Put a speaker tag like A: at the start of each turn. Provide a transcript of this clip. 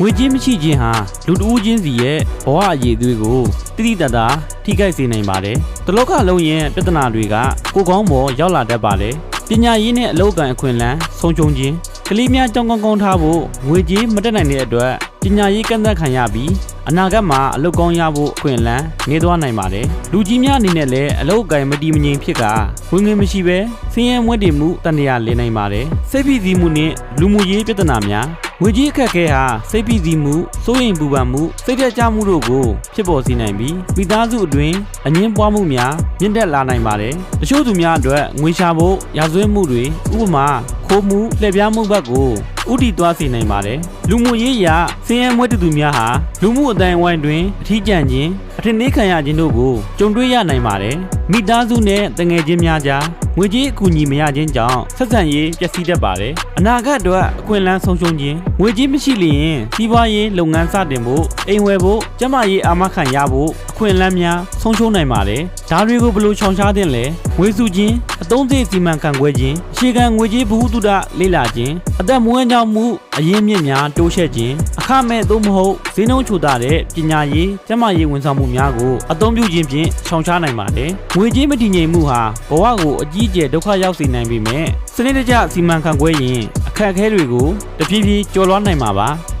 A: ငွေကြေးမရှိခြင်းဟာလူတဦးချင်းစီရဲ့ဘဝအရေးအသွေးကိုတိတိတတ်တာထိခိုက်စေနိုင်ပါတယ်။တလောကလုံးရဲ့ပြဿနာတွေကကိုယ်ကောင်းပေါ်ရောက်လာတတ်ပါတယ်။ပညာရေးနဲ့အလုပ်အကံအခွင့်အလမ်းဆုံးရှုံးခြင်းကလေးများကြောင်းကောင်းကောင်းထားဖို့ငွေကြေးမတက်နိုင်တဲ့အတွက်ပညာရေးကန့်သတ်ခံရပြီးအနာဂတ်မှာအလုပ်ကောင်းရဖို့အခွင့်အလမ်းနေသွားနိုင်ပါတယ်။လူကြီးများအနေနဲ့လည်းအလုပ်အကံမတည်မငြိမ်ဖြစ်ကဝင်ငွေမရှိဘဲဆင်းရဲမွဲတေမှုတန်တရားလည်နိုင်ပါတယ်။စိတ်ဖိစီးမှုနဲ့လူမှုရေးပြဿနာများ ငွေကြီးအခက်အခဲဟာစိတ်ဖိစီးမှုစိုးရိမ်ပူပန်မှုစိတ်ပြတ်ကြမှုတို့ကိုဖြစ်ပေါ်စေနိုင်ပြီးမိသားစုအတွင်းအငင်းပွားမှုများမြင့်တက်လာနိုင်ပါတယ်။တချို့သူများအတွက်ငွေရှာဖို့ရာဇဝတ်မှုတွေဥပမာခိုးမှုလှည့်ပြားမှုဘက်ကိုဥတီသွားစေနိုင်ပါတယ်။လူမှုရေးရာဆင်းရဲမွဲတူသူများဟာလူမှုအတိုင်းအဝိုင်းတွင်အထီးကျန်ခြင်းအထင်သေးခံရခြင်းတို့ကိုကြုံတွေ့ရနိုင်ပါတယ်။မိသားစုနဲ့တငယ်ချင်းများကြား ငွေကြေးအကူအညီမရခြင်းကြောင့်ဆက်ဆံရေးပျက်စီးတတ်ပါတယ်။အနာဂတ်အတွက်အခွင့်အလမ်းဆုံးရှုံးခြင်းငွေကြေးမရှိလျင်စီးပွားရေးလုပ်ငန်းစတင်ဖို့အိမ်ဝယ်ဖို့ကျန်းမာရေးအာမခံရဖို့အခွင့်အလမ်းများဆုံးရှုံးနိုင်ပါတယ်။ဒါတွေကိုဘယ်လိုရှောင်ရှားသင့်လဲ။ငွေစုခြင်းအသုံးစရိတ်စီမံခန့်ခွဲခြင်းအခြေခံငွေကြေးဘဟုတုတလေ့လာခြင်းအသက်မွေးကြောင်မှုအရင်းမြစ်များတိုးချဲ့ခြင်းအခမဲ့သို့မဟုတ် ဈေးနှုန်းချိုတာတဲ့ပညာရေးကျန်းမာရေးဝန်ဆောင်မှုများကိုအသုံးပြုခြင်းဖြင့်ရှောင်ရှားနိုင်ပါတယ်။ငွေကြေးမတည်ငြိမ်မှုဟာဘဝကိုအကြီးအကျယ်ဒုက္ခရောက်စေနိုင်ပေမဲ့စနစ်တကျစီမံခန့်ခွဲရင်အခက်အခဲတွေကိုတဖြည်းဖြည်းကျော်လွှားနိုင်မှာပါ။